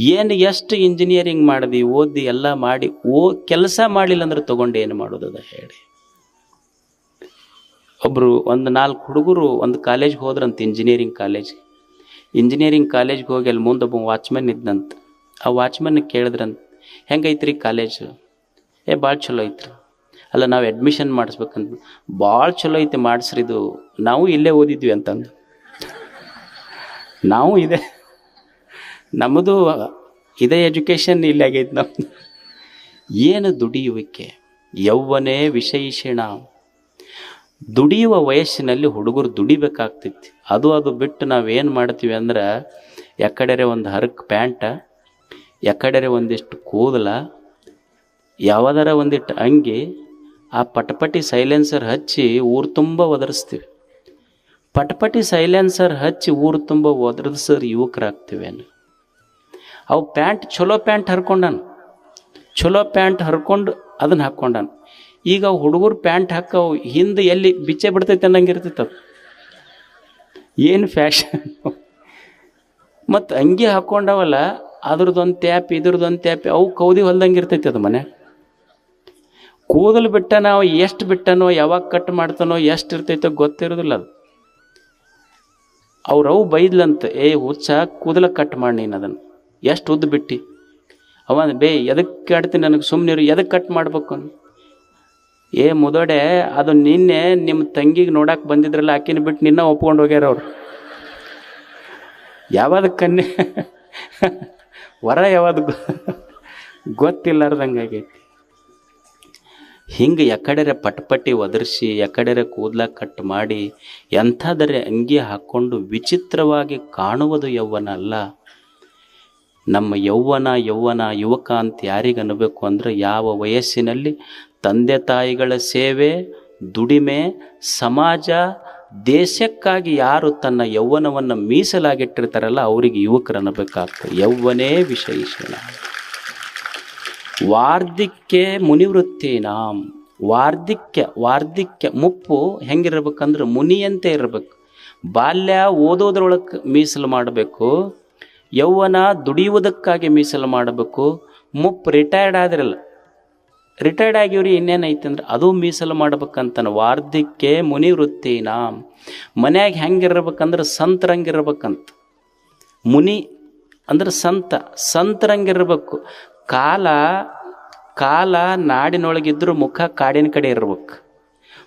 ಏನು ಎಷ್ಟು ಇಂಜಿನಿಯರಿಂಗ್ ಮಾಡಿದ್ವಿ ಓದಿ ಎಲ್ಲ ಮಾಡಿ, ಓ, ಕೆಲಸ ಮಾಡಲಿಲ್ಲ ಅಂದ್ರೆ ತಗೊಂಡು ಏನು ಮಾಡೋದು ಅದು ಹೇಳಿ. ಒಬ್ಬರು ಒಂದು ನಾಲ್ಕು ಹುಡುಗರು ಒಂದು ಕಾಲೇಜ್ಗೆ ಹೋದ್ರಂತ ಇಂಜಿನಿಯರಿಂಗ್ ಕಾಲೇಜ್ ಇಂಜಿನಿಯರಿಂಗ್ ಕಾಲೇಜ್ಗೆ ಹೋಗಿ ಅಲ್ಲಿ ಮುಂದೆ ಒಬ್ಬ ವಾಚ್ಮನ್ ಇದ್ದಂತ ಆ ವಾಚ್ಮನ್ ಕೇಳಿದ್ರಂತ, ಹೆಂಗೈತ್ರಿ ಕಾಲೇಜು ಏ, ಭಾಳ ಚಲೋ ಐತ್ರಿ. ಅಲ್ಲ, ನಾವು ಅಡ್ಮಿಷನ್ ಮಾಡಿಸ್ಬೇಕಂತ. ಭಾಳ ಚಲೋ ಐತೆ ಮಾಡಿಸ್ರಿ ಇದು, ನಾವು ಇಲ್ಲೇ ಓದಿದ್ವಿ ಅಂತಂದು. ನಾವು ಇದೆ. ನಮ್ಮದು ಇದೇ ಎಜುಕೇಷನ್ ಇಲ್ಲಿ ಆಗೈತೆ ನಮ್ಮ ಏನು ದುಡಿಯುವಿಕೆ? ಯೌವನೇ ವಿಶೇಷಣ ದುಡಿಯುವ ವಯಸ್ಸಿನಲ್ಲಿ ಹುಡುಗರು ದುಡಿಬೇಕಾಗ್ತೈತಿ ಅದು ಅದು ಬಿಟ್ಟು ನಾವೇನು ಮಾಡ್ತೀವಿ ಅಂದ್ರೆ, ಎಕಡೆರೆ ಒಂದು ಹರಕ್ ಪ್ಯಾಂಟ, ಎಕಡೆರೆ ಒಂದಿಷ್ಟು ಕೂದಲ, ಯಾವುದರ ಒಂದಿಟ್ಟು ಅಂಗಿ, ಆ ಪಟಪಟಿ ಸೈಲೆನ್ಸರ್ ಹಚ್ಚಿ ಊರು ತುಂಬ ಒದರಿಸ್ತೀವಿ. ಪಟಪಟಿ ಸೈಲೆನ್ಸರ್ ಹಚ್ಚಿ ಊರು ತುಂಬ ಒದರಿಸೋರು ಯುವಕರಾಗ್ತೀವೇನು ಅವು ಪ್ಯಾಂಟ್, ಚಲೋ ಪ್ಯಾಂಟ್ ಹರ್ಕೊಂಡಾನ. ಚಲೋ ಪ್ಯಾಂಟ್ ಹರ್ಕೊಂಡು ಅದನ್ನು ಹಾಕ್ಕೊಂಡಾನ ಈಗ ಹುಡುಗರು ಪ್ಯಾಂಟ್ ಹಾಕವು ಹಿಂದೆ ಎಲ್ಲಿ ಬಿಚ್ಚೆ ಬಿಡ್ತೈತೆ ಅನ್ನಂಗೆ ಇರ್ತೈತೆ ಅದು. ಏನು ಫ್ಯಾಷನ್ ಮತ್ತು ಅಂಗಿ ಹಾಕ್ಕೊಂಡವಲ್ಲ ಅದ್ರದ್ದೊಂದು ಟ್ಯಾಪ್ ಇದ್ರದ್ದೊಂದು ಟ್ಯಾಪ್ ಅವು ಕೌದಿ ಹೊಲ್ದಂಗೆ ಇರ್ತೈತೆ ಅದು ಮನೆ ಕೂದಲು ಬಿಟ್ಟ ನಾವು ಎಷ್ಟು ಬಿಟ್ಟನೋ, ಯಾವಾಗ ಕಟ್ ಮಾಡ್ತಾನೋ, ಎಷ್ಟು ಇರ್ತೈತೋ ಗೊತ್ತಿರೋದಿಲ್ಲ ಅದು. ಅವ್ರವು ಬೈದ್ಲಂತ, ಏ ಹುಚ್ಚ, ಕೂದಲ ಕಟ್ ಮಾಡಿ ನೀನು ಅದನ್ನು. ಎಷ್ಟು ಉದ್ದು ಬಿಟ್ಟು? ಅವ ಬೇ ಎದಕ್ಕೆ ಕಟ್ತೀನಿ ನನಗೆ ಸುಮ್ಮನೆ ಇರು ಎದಕ್ಕೆ ಕಟ್ ಮಾಡ್ಬೇಕು. ಏ, ಮುದೋಡೆ, ಅದು ನಿನ್ನೆ ನಿಮ್ಮ ತಂಗಿಗೆ ನೋಡಕ್ಕೆ ಬಂದಿದ್ರಲ್ಲ, ಆಕಿನ ಬಿಟ್ಟು ನಿನ್ನ ಒಪ್ಕೊಂಡು ಹೋಗ್ಯಾರ ಅವ್ರು. ಯಾವಾಗ ಕನ್ನೆ ವರ ಯಾವ್ದು ಗೊತ್ತಿಲ್ಲಾರ್ದಂಗೆ ಆಗೈತಿ ಹಿಂಗೆ ಎಕಡೆರೆ ಪಟ್ಪಟ್ಟಿ ಒದರಿಸಿ, ಎಕಡೆರೆ ಕೂದಲ ಕಟ್ ಮಾಡಿ, ಎಂಥದರೆ ಅಂಗಿ ಹಾಕ್ಕೊಂಡು ವಿಚಿತ್ರವಾಗಿ ಕಾಣುವುದು ಯೌವನ ಅಲ್ಲ ನಮ್ಮ ಯೌವನ ಯೌವನ, ಯುವಕ ಅಂತ ಯಾರಿಗೆ ಅನ್ನಬೇಕು ಅಂದ್ರೆ ಯಾವ ವಯಸ್ಸಿನಲ್ಲಿ ತಂದೆ ತಾಯಿಗಳ ಸೇವೆ, ದುಡಿಮೆ, ಸಮಾಜ, ದೇಶಕ್ಕಾಗಿ ಯಾರು ತನ್ನ ಯೌವನವನ್ನು ಮೀಸಲಾಗಿಟ್ಟಿರ್ತಾರಲ್ಲ ಅವರಿಗೆ ಯುವಕರು ಅನ್ನಬೇಕಾಗ್ತದೆ. ಯೌವನೇ ವಿಶೇಷಣ ವಾರ್ಧಿಕ್ಯ ಮುನಿವೃತ್ತಿ ನಾಮ್ ವಾರ್ಧಿಕ್ಯ ವಾರ್ಧಿಕ್ಯ ಮುಪ್ಪು ಹೆಂಗಿರ್ಬೇಕಂದ್ರೆ ಮುನಿಯಂತೆ ಇರಬೇಕು. ಬಾಲ್ಯ ಓದೋದ್ರೊಳಗೆ ಮೀಸಲು ಮಾಡಬೇಕು. ಯೌವನ ದುಡಿಯುವುದಕ್ಕಾಗಿ ಮೀಸಲು ಮಾಡಬೇಕು. ಮುಪ್ ರಿಟೈರ್ಡ್ ಆದ್ರಲ್ಲ. ರಿಟೈರ್ಡ್ ಆಗಿವ್ರಿ ಇನ್ನೇನೈತೆ ಅಂದ್ರೆ ಅದು ಮೀಸಲು ಮಾಡ್ಬೇಕಂತಾನೆ ವೃತ್ತಿ ಮುನಿವೃತ್ತಿನ. ಮನ್ಯಾಗ ಹೆಂಗಿರ್ಬೇಕಂದ್ರೆ ಸಂತರಂಗಿರ್ಬೇಕಂತ ಮುನಿ ಅಂದ್ರೆ ಸಂತ ಸಂತರಂಗಿರ್ಬೇಕು ಕಾಲ ಕಾಲ ನಾಡಿನೊಳಗಿದ್ರೂ ಮುಖ ಕಾಡಿನ ಕಡೆ ಇರ್ಬೇಕು.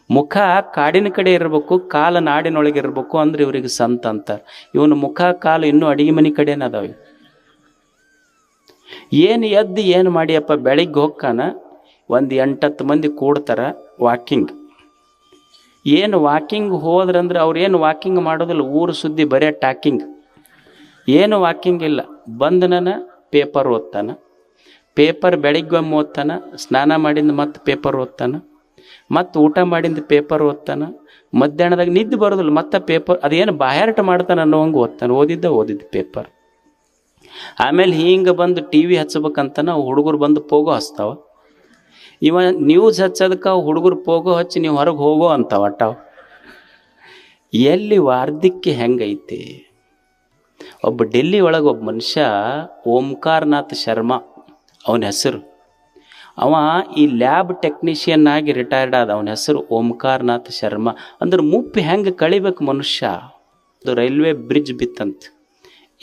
ಮುಖ ಕಾಡಿನ ಕಡೆ ಇರಬೇಕು, ಕಾಲ ನಾಡಿನೊಳಗೆ ಇರಬೇಕು ಅಂದ್ರೆ ಇವರಿಗೆ ಸಂತ ಅಂತಾರೆ. ಇವನು ಮುಖ, ಕಾಲು ಇನ್ನೂ ಅಡಿಗೆ ಮನೆ ಕಡೆನ ಅದಾವೆ ಏನು ಎದ್ದು ಏನು ಮಾಡಿಯಪ್ಪ ಬೆಳಿಗ್ಗೆ ಹೋಗ್ಕಾನ ಒಂದು ಎಂಟತ್ತು ಮಂದಿ ಕೂಡ್ತಾರ ವಾಕಿಂಗ್ ಏನು ವಾಕಿಂಗ್ ಹೋದ್ರಂದ್ರೆ ಅವ್ರು ವಾಕಿಂಗ್ ಮಾಡೋದಿಲ್ಲ, ಊರು ಸುದ್ದಿ ಬರೇ ಟಾಕಿಂಗ್ ಏನು ವಾಕಿಂಗ್ ಇಲ್ಲ. ಬಂದನನ ಪೇಪರ್ ಓದ್ತಾನ. ಪೇಪರ್ ಬೆಳಿಗ್ಗೆ ಒಮ್ಮೆ ಓದ್ತಾನ, ಸ್ನಾನ ಮಾಡಿದ ಮತ್ತೆ ಪೇಪರ್ ಓದ್ತಾನ. ಮತ್ತು ಊಟ ಮಾಡಿಂದ ಪೇಪರ್ ಓದ್ತಾನೆ. ಮಧ್ಯಾಹ್ನದಾಗ ನಿದ್ದೆ ಬರೋದಿಲ್ಲ, ಮತ್ತೆ ಪೇಪರ್ ಅದೇನು ಬಾಯಾರಟ ಮಾಡ್ತಾನೆ ಅನ್ನೋ ಹಂಗೆ ಓದ್ತಾನೆ, ಓದಿದ್ದ ಓದಿದ್ದು ಪೇಪರ್. ಆಮೇಲೆ ಹಿಂಗೆ ಬಂದು ಟಿ ವಿ ಹಚ್ಬೇಕಂತನ ಹುಡುಗರು ಬಂದು ಪೋಗೋ ಹಚ್ತಾವ. ಇವ ನ್ಯೂಸ್ ಹಚ್ಚೋದಕ್ಕೆ ಹುಡುಗರು ಪೋಗೋ ಹಚ್ಚಿ ನೀವು ಹೊರಗೆ ಹೋಗೋ ಅಂತಾವ ಅಟ್ಟಾವ. ಎಲ್ಲಿ ವಾರ್ಧಿಕ್ಯ ಹೆಂಗೈತಿ? ಒಬ್ಬ ಡೆಲ್ಲಿ ಒಳಗೆ ಒಬ್ಬ ಮನುಷ್ಯ ಓಂಕಾರನಾಥ್ ಶರ್ಮಾ, ಅವನ ಹೆಸರು ಅವ ಈ ಲ್ಯಾಬ್ ಟೆಕ್ನಿಷಿಯನ್ ಆಗಿ ರಿಟೈರ್ಡ್ ಆದ. ಅವನ ಹೆಸರು ಓಂಕಾರನಾಥ್ ಶರ್ಮಾ. ಅಂದ್ರೆ ಮುಪ್ಪು ಹೆಂಗೆ ಕಳಿಬೇಕು ಮನುಷ್ಯ? ಅದು ರೈಲ್ವೆ ಬ್ರಿಡ್ಜ್ ಬಿತ್ತಂತ.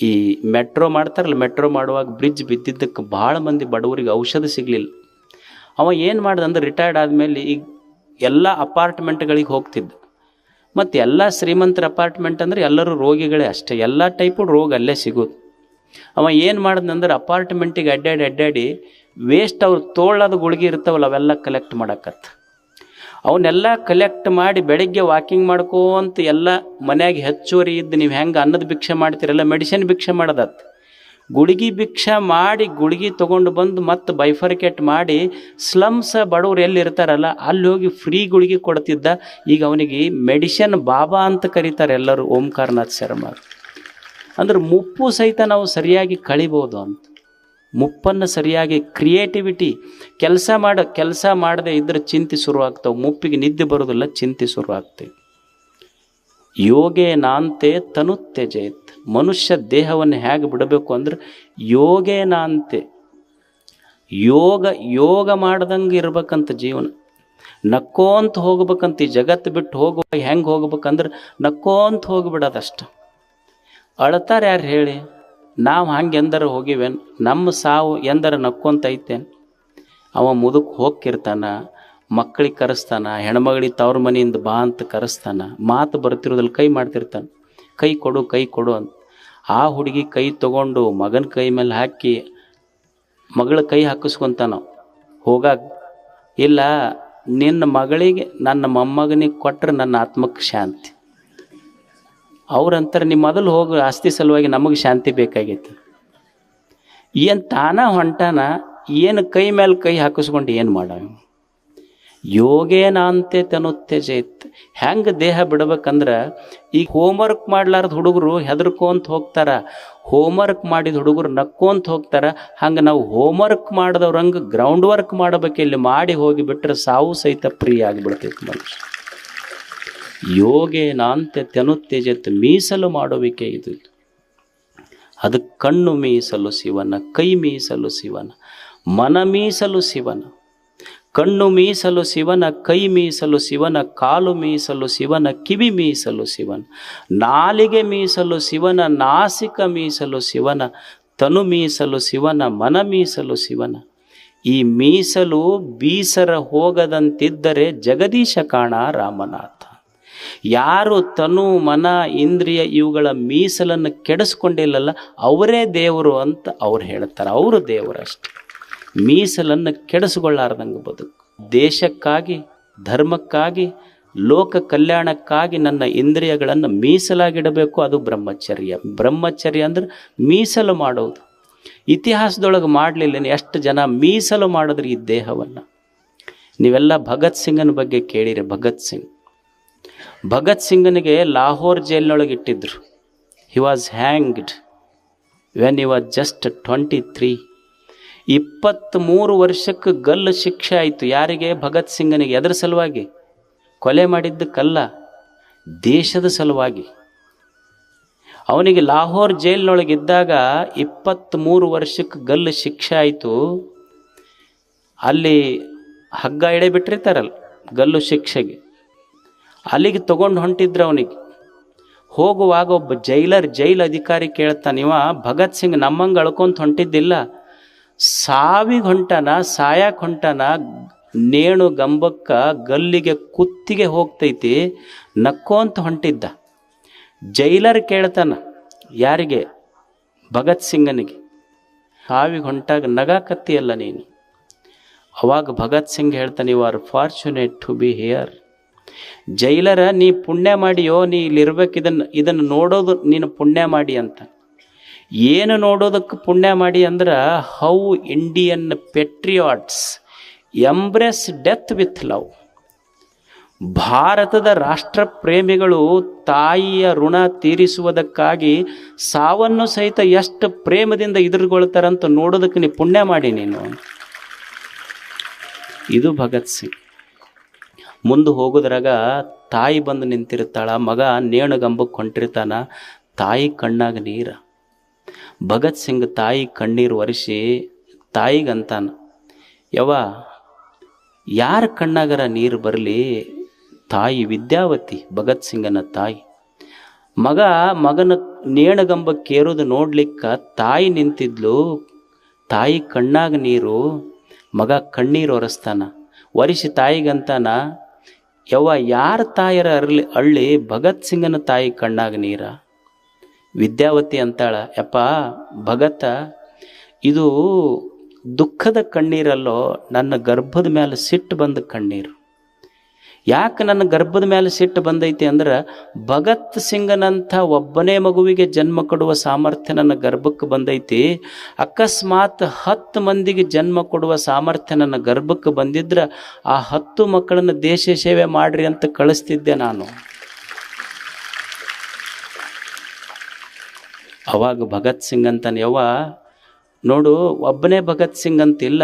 ಈ ಮೆಟ್ರೋ ಮಾಡ್ತಾರಲ್ಲ, ಮೆಟ್ರೋ ಮಾಡುವಾಗ ಬ್ರಿಡ್ಜ್ ಬಿದ್ದಿದ್ದಕ್ಕೆ ಭಾಳ ಮಂದಿ ಬಡವರಿಗೆ ಔಷಧ ಸಿಗಲಿಲ್ಲ. ಅವ ಏನು ಮಾಡ್ದ ಅಂದ್ರೆ ರಿಟೈರ್ಡ್ ಆದಮೇಲೆ ಈಗ ಎಲ್ಲ ಅಪಾರ್ಟ್ಮೆಂಟ್ಗಳಿಗೆ ಹೋಗ್ತಿದ್ದ. ಮತ್ತು ಎಲ್ಲ ಶ್ರೀಮಂತರ ಅಪಾರ್ಟ್ಮೆಂಟ್ ಅಂದರೆ ಎಲ್ಲರೂ ರೋಗಿಗಳೇ ಅಷ್ಟೇ. ಎಲ್ಲ ಟೈಪು ರೋಗ ಅಲ್ಲೇ ಸಿಗೋದು. ಅವ ಏನು ಮಾಡ್ದಂದ್ರೆ ಅಪಾರ್ಟ್ಮೆಂಟಿಗೆ ಅಡ್ಡಾಡಿ ಅಡ್ಡಾಡಿ ವೇಸ್ಟ್ ಅವ್ರು ತೋಳದ ಗುಳಿಗೆ ಇರ್ತಾವಲ್ಲ, ಅವೆಲ್ಲ ಕಲೆಕ್ಟ್ ಮಾಡಕತ್ತ. ಅವನ್ನೆಲ್ಲ ಕಲೆಕ್ಟ್ ಮಾಡಿ ಬೆಳಿಗ್ಗೆ ವಾಕಿಂಗ್ ಮಾಡ್ಕೋಂತ ಎಲ್ಲ ಮನ್ಯಾಗ ಹೆಚ್ಚುವರಿ ಇದ್ದು ನೀವು ಹೆಂಗೆ ಅನ್ನದ ಭಿಕ್ಷೆ ಮಾಡ್ತೀರಲ್ಲ ಮೆಡಿಸಿನ್ ಭಿಕ್ಷೆ ಮಾಡೋದತ್ತು. ಗುಳಿಗೆ ಭಿಕ್ಷೆ ಮಾಡಿ ಗುಳಿಗೆ ತೊಗೊಂಡು ಬಂದು ಮತ್ತೆ ಬೈಫರ್ಕೇಟ್ ಮಾಡಿ ಸ್ಲಮ್ಸ್ ಬಡವ್ರು ಎಲ್ಲಿ ಇರ್ತಾರಲ್ಲ, ಅಲ್ಲಿ ಹೋಗಿ ಫ್ರೀ ಗುಳಿಗೆ ಕೊಡ್ತಿದ್ದ. ಈಗ ಅವನಿಗೆ ಮೆಡಿಷನ್ ಬಾಬಾ ಅಂತ ಕರೀತಾರೆ ಎಲ್ಲರೂ, ಓಂಕಾರನಾಥ್ ಶರ್ಮ ಅಂದ್ರೆ ಮುಪ್ಪು ಸಹಿತ ನಾವು ಸರಿಯಾಗಿ ಕಳಿಬೋದು ಅಂತ. ಮುಪ್ಪನ್ನು ಸರಿಯಾಗಿ ಕ್ರಿಯೇಟಿವಿಟಿ ಕೆಲಸ ಮಾಡ, ಕೆಲಸ ಮಾಡದೆ ಇದ್ದರೆ ಚಿಂತೆ ಶುರುವಾಗ್ತವೆ. ಮುಪ್ಪಿಗೆ ನಿದ್ದೆ ಬರೋದಿಲ್ಲ, ಚಿಂತೆ ಶುರುವಾಗ್ತವೆ ಯೋಗೇ ನಾಂತೆ ತನು ತ್ಯಜೇತ್ ಮನುಷ್ಯ ದೇಹವನ್ನು ಹೇಗೆ ಬಿಡಬೇಕು ಅಂದ್ರೆ ಯೋಗೇ ನಾಂತೆ. ಯೋಗ ಯೋಗ ಮಾಡ್ದಂಗೆ ಇರ್ಬೇಕಂತ ಜೀವನ. ನಕ್ಕೋಂತ ಹೋಗ್ಬೇಕಂತ ಈ ಜಗತ್ತು ಬಿಟ್ಟು ಹೋಗುವಾಗ ಹೆಂಗೆ ಹೋಗ್ಬೇಕಂದ್ರೆ ನಕ್ಕೋಂತ ಹೋಗಿಬಿಡೋದಷ್ಟು. ಅಳ್ತಾರೆ ಯಾರು ಹೇಳಿ? ನಾವು ಹಂಗೆ ಎಂದರ ಹೋಗಿವೇನು ನಮ್ಮ ಸಾವು ಎಂದರ ನಕ್ಕೊಂತೈತೇನು ಅವ ಮುದುಕ್ ಹೋಗ್ತಿರ್ತಾನ ಮಕ್ಕಳಿಗೆ ಕರೆಸ್ತಾನ, ಹೆಣ್ಮಗಳಿಗೆ ತವ್ರ ಮನೆಯಿಂದ ಬಾ ಅಂತ ಕರೆಸ್ತಾನ, ಮಾತು ಬರ್ತಿರೋದ್ರಲ್ಲಿ ಕೈ ಮಾಡ್ತಿರ್ತಾನೆ. ಕೈ ಕೊಡು ಕೈ ಕೊಡು ಅಂತ. ಆ ಹುಡುಗಿ ಕೈ ತಗೊಂಡು ಮಗನ ಕೈ ಮೇಲೆ ಹಾಕಿ ಮಗಳ ಕೈ ಹಾಕಿಸ್ಕೊಂತಾನ. ಹೋಗಾಗ, ಇಲ್ಲ, ನಿನ್ನ ಮಗಳಿಗೆ, ನನ್ನ ಮೊಮ್ಮಗನಿಗೆ ಕೊಟ್ಟರೆ ನನ್ನ ಆತ್ಮಕ್ಕೆ ಶಾಂತಿ. ಅವ್ರಂತಾರೆ ನಿಮ್ಮ ಮೊದಲು ಹೋಗಿ ಆಸ್ತಿ ಸಲುವಾಗಿ ನಮಗೆ ಶಾಂತಿ ಬೇಕಾಗಿತ್ತು ಏನು ತಾನ ಹೊಂಟಾನ, ಏನು ಕೈ ಮೇಲೆ ಕೈ ಹಾಕಿಸ್ಕೊಂಡು ಏನು ಮಾಡ ಯೋಗೇನಾಂತೆ ತನುತ್ಯಜೇತ್ ಹೆಂಗೆ ದೇಹ ಬಿಡ್ಬೇಕಂದ್ರೆ ಹೋಮ್ ಹೋಮ್ವರ್ಕ್ ಮಾಡ್ಲಾರ್ದ ಹುಡುಗರು ಹೆದರ್ಕೊಂತ ಹೋಗ್ತಾರ ಹೋಮ್ವರ್ಕ್ ಮಾಡಿದ ಹುಡುಗರು ನಕ್ಕೊಂತ ಹೋಗ್ತಾರೆ, ಹಂಗೆ ನಾವು ಹೋಮ್ವರ್ಕ್ ಮಾಡಿದವ್ರಂಗೆ ಗ್ರೌಂಡ್ ವರ್ಕ್ ಮಾಡಬೇಕು ಇಲ್ಲಿ ಮಾಡಿ ಹೋಗಿಬಿಟ್ರೆ ಸಾವು ಸಹಿತ ಪ್ರಿಯ ಆಗಿಬಿಡ್ತೈತಿ ಮನುಷ್ಯ. ಯೋಗೇನಾಂತೆ ತನುತ್ಯಜತ್ ಮೀಸಲು ಮಾಡುವಿಕೆ ಇದು ಅದು ಕಣ್ಣು ಮೀಸಲು ಶಿವನ ಕೈ ಮೀಸಲು ಶಿವನ ಮನ ಮೀಸಲು ಶಿವನ ಕಣ್ಣು ಮೀಸಲು ಶಿವನ ಕೈ ಮೀಸಲು ಶಿವನ ಕಾಲು ಮೀಸಲು ಶಿವನ ಕಿವಿ ಮೀಸಲು ಶಿವನ ನಾಲಿಗೆ ಮೀಸಲು ಶಿವನ ನಾಸಿಕ ಮೀಸಲು ಶಿವನ ತನು ಮೀಸಲು ಶಿವನ ಮನ ಮೀಸಲು ಶಿವನ ಈ ಮೀಸಲು ಬೀಸರ ಹೋಗದಂತಿದ್ದರೆ ಜಗದೀಶ ಕಾಣ ರಾಮನಾಥ ಯಾರು ತನು, ಮನ, ಇಂದ್ರಿಯ ಇವುಗಳ ಮೀಸಲನ್ನು ಕೆಡಿಸ್ಕೊಂಡಿಲ್ಲಲ್ಲ ಅವರೇ ದೇವರು ಅಂತ ಅವ್ರು ಹೇಳ್ತಾರೆ. ಅವರು ದೇವರಷ್ಟೆ ಮೀಸಲನ್ನು ಕೆಡಿಸ್ಕೊಳ್ಳಾರ್ದಂಗೆ ಬದುಕು. ದೇಶಕ್ಕಾಗಿ, ಧರ್ಮಕ್ಕಾಗಿ, ಲೋಕ ಕಲ್ಯಾಣಕ್ಕಾಗಿ ನನ್ನ ಇಂದ್ರಿಯಗಳನ್ನು ಮೀಸಲಾಗಿಡಬೇಕು, ಅದು ಬ್ರಹ್ಮಚರ್ಯ. ಬ್ರಹ್ಮಚರ್ಯ ಅಂದ್ರೆ ಮೀಸಲು ಮಾಡೋದು. ಇತಿಹಾಸದೊಳಗೆ ಮಾಡಲಿಲ್ಲ ಎಷ್ಟು ಜನ ಮೀಸಲು ಮಾಡಿದ್ರು ಈ ದೇಹವನ್ನು? ನೀವೆಲ್ಲ ಭಗತ್ ಸಿಂಗನ ಬಗ್ಗೆ ಕೇಳಿರಿ, ಭಗತ್ ಸಿಂಗ್. ಭಗತ್ ಸಿಂಗನಿಗೆ ಲಾಹೋರ್ ಜೈಲಿನೊಳಗೆ ಇಟ್ಟಿದ್ರು he was hanged when you was just twenty three ಇಪ್ಪತ್ತ್ಮೂರು ವರ್ಷಕ್ಕೆ ಗಲ್ಲು ಶಿಕ್ಷೆ ಆಯಿತು. ಯಾರಿಗೆ? ಭಗತ್ ಸಿಂಗನಿಗೆ. ಎದರ ಸಲುವಾಗಿ? ಕೊಲೆ ಮಾಡಿದ್ದಕ್ಕಲ್ಲ, ದೇಶದ ಸಲುವಾಗಿ. ಅವನಿಗೆ ಲಾಹೋರ್ ಜೈಲಿನೊಳಗಿದ್ದಾಗ ಇಪ್ಪತ್ತ್ಮೂರು ವರ್ಷಕ್ಕೆ ಗಲ್ಲು ಶಿಕ್ಷೆ ಆಯಿತು. ಅಲ್ಲಿ ಹಗ್ಗ ಎಳೆ ಬಿಟ್ಟಿರ್ತಾರಲ್ಲ, ಗಲ್ಲು ಶಿಕ್ಷೆಗೆ. ಅಲ್ಲಿಗೆ ತಗೊಂಡು ಹೊಂಟಿದ್ರು ಅವನಿಗೆ. ಹೋಗುವಾಗ ಒಬ್ಬ ಜೈಲರ್ ಜೈಲ್ ಅಧಿಕಾರಿ ಕೇಳ್ತಾನೆ, ಇವ ಭಗತ್ ಸಿಂಗ್ ನಮ್ಮಂಗೆ ಅಳ್ಕೊಂತ ಹೊಂಟಿದ್ದಿಲ್ಲ. ಸಾವಿಗೆ ಹೊಂಟನ ಸಾಯಕ್ಕೆ ಹೊಂಟನ, ನೇಣು ಗಂಬಕ್ಕ ಗಲ್ಲಿಗೆ ಕುತ್ತಿಗೆ ಹೋಗ್ತೈತಿ, ನಕ್ಕೋಂತ ಹೊಂಟಿದ್ದ. ಜೈಲರ್ ಕೇಳ್ತಾನ, ಯಾರಿಗೆ? ಭಗತ್ ಸಿಂಗನಿಗೆ. ಸಾವಿಗೆ ಹೊಂಟಾಗ ನಗಾಕತ್ತಿಯಲ್ಲ ನೀನು. ಅವಾಗ ಭಗತ್ ಸಿಂಗ್ ಹೇಳ್ತಾನೆ you are fortunate to be here jailer ನೀ ಪುಣ್ಯ ಮಾಡಿಯೋ ನೀ ಇಲ್ಲಿರ್ಬೇಕು ಇದನ್ನು ಇದನ್ನು ನೋಡೋದು ನೀನು ಪುಣ್ಯ ಮಾಡಿ ಅಂತ. ಏನು ನೋಡೋದಕ್ಕೆ ಪುಣ್ಯ ಮಾಡಿ ಅಂದ್ರೆ how Indian patriots embrace death with love. ಭಾರತದ ರಾಷ್ಟ್ರ ಪ್ರೇಮಿಗಳು ತಾಯಿಯ ಋಣ ತೀರಿಸುವುದಕ್ಕಾಗಿ ಸಾವನ್ನು ಸಹಿತ ಎಷ್ಟು ಪ್ರೇಮದಿಂದ ಎದುರುಗೊಳ್ತಾರಂತ ನೋಡೋದಕ್ಕೆ ನೀ ಪುಣ್ಯ ಮಾಡಿ ನೀನು. ಇದು ಭಗತ್ ಸಿಂಗ್. ಮುಂದೆ ಹೋಗೋದ್ರಾಗ ತಾಯಿ ಬಂದು ನಿಂತಿರ್ತಾಳ ಮಗ ನೇಣುಗಂಬಕ್ಕೆ ಹೊಂಟಿರ್ತಾನ ತಾಯಿ ಕಣ್ಣಾಗ ನೀರ. ಭಗತ್ ಸಿಂಗ್ ತಾಯಿ ಕಣ್ಣೀರು ಒರೆಸಿ, ತಾಯಿಗಂತಾನ ಯವ ಯಾರ ಕಣ್ಣಾಗರ ನೀರು ಬರಲಿ? ತಾಯಿ ವಿದ್ಯಾವತಿ, ಭಗತ್ ಸಿಂಗನ ತಾಯಿ. ಮಗ ಮಗನ ನೇಣಗಂಬಕ್ಕೇರೋದು ನೋಡ್ಲಿಕ್ಕೆ ತಾಯಿ ನಿಂತಿದ್ಲು, ತಾಯಿ ಕಣ್ಣಾಗ ನೀರು, ಮಗ ಕಣ್ಣೀರು ಒರೆಸ್ತಾನ. ಒರೆಸಿ ತಾಯಿಗಂತಾನ ಯವ್ವ, ಯಾರ ತಾಯರ ಅರ್ಲಿ ಅಳ್ಳಿ ಭಗತ್ ಸಿಂಗನ ತಾಯಿ ಕಣ್ಣಾಗ ನೀರ? ವಿದ್ಯಾವತಿ ಅಂತಾಳ, ಯಪ್ಪ, ಭಗತ, ಇದು ದುಃಖದ ಕಣ್ಣೀರಲ್ಲೋ, ನನ್ನ ಗರ್ಭದ ಮೇಲೆ ಸಿಟ್ಟು ಬಂದ ಕಣ್ಣೀರು. ಯಾಕೆ ನನ್ನ ಗರ್ಭದ ಮೇಲೆ ಸಿಟ್ಟು ಬಂದೈತಿ ಅಂದ್ರೆ ಭಗತ್ ಸಿಂಗನಂಥ ಒಬ್ಬನೇ ಮಗುವಿಗೆ ಜನ್ಮ ಕೊಡುವ ಸಾಮರ್ಥ್ಯ ನನ್ನ ಗರ್ಭಕ್ಕೆ ಬಂದೈತಿ. ಅಕಸ್ಮಾತ್ ಹತ್ತು ಮಂದಿಗೆ ಜನ್ಮ ಕೊಡುವ ಸಾಮರ್ಥ್ಯ ನನ್ನ ಗರ್ಭಕ್ಕೆ ಬಂದಿದ್ರೆ ಆ ಹತ್ತು ಮಕ್ಕಳನ್ನು ದೇಶ ಸೇವೆ ಮಾಡ್ರಿ ಅಂತ ಕಳಿಸ್ತಿದ್ದೆ ನಾನು. ಅವಾಗ ಭಗತ್ ಸಿಂಗ್ ಅಂತ ಯವ್ವ ನೋಡು, ಒಬ್ಬನೇ ಭಗತ್ ಸಿಂಗ್ ಅಂತಿಲ್ಲ.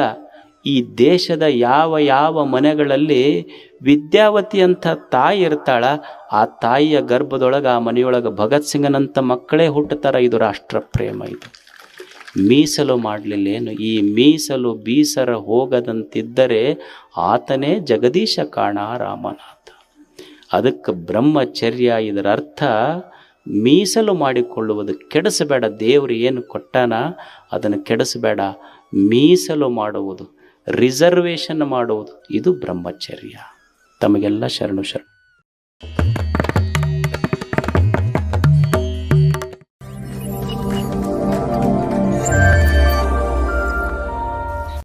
ಈ ದೇಶದ ಯಾವ ಯಾವ ಮನೆಗಳಲ್ಲಿ ವಿದ್ಯಾವತಿ ಅಂತ ತಾಯಿ ಇರ್ತಾಳ, ಆ ತಾಯಿಯ ಗರ್ಭದೊಳಗೆ ಆ ಮನೆಯೊಳಗೆ ಭಗತ್ ಸಿಂಗನಂಥ ಮಕ್ಕಳೇ ಹುಟ್ಟುತ್ತಾರ, ಇದು ರಾಷ್ಟ್ರ ಪ್ರೇಮ ಇದು. ಮೀಸಲು ಮಾಡಲಿಲ್ಲ ಏನು ಈ ಮೀಸಲು ಬೀಸರ ಹೋಗದಂತಿದ್ದರೆ ಆತನೇ ಜಗದೀಶ ಕಾಣ ರಾಮನಾಥ. ಅದಕ್ಕೆ ಬ್ರಹ್ಮಚರ್ಯ ಇದರ ಅರ್ಥ, ಮೀಸಲು ಮಾಡಿಕೊಳ್ಳುವುದು ಕೆಡಿಸಬೇಡ, ದೇವರು ಏನು ಕೊಟ್ಟಾನ ಅದನ್ನು ಕೆಡಿಸಬೇಡ, ಮೀಸಲು ಮಾಡುವುದು ರಿಸರ್ವೇಷನ್ ಮಾಡುವುದು. ಇದು ಬ್ರಹ್ಮಚರ್ಯ. ತಮಗೆಲ್ಲ ಶರಣು ಶರಣ.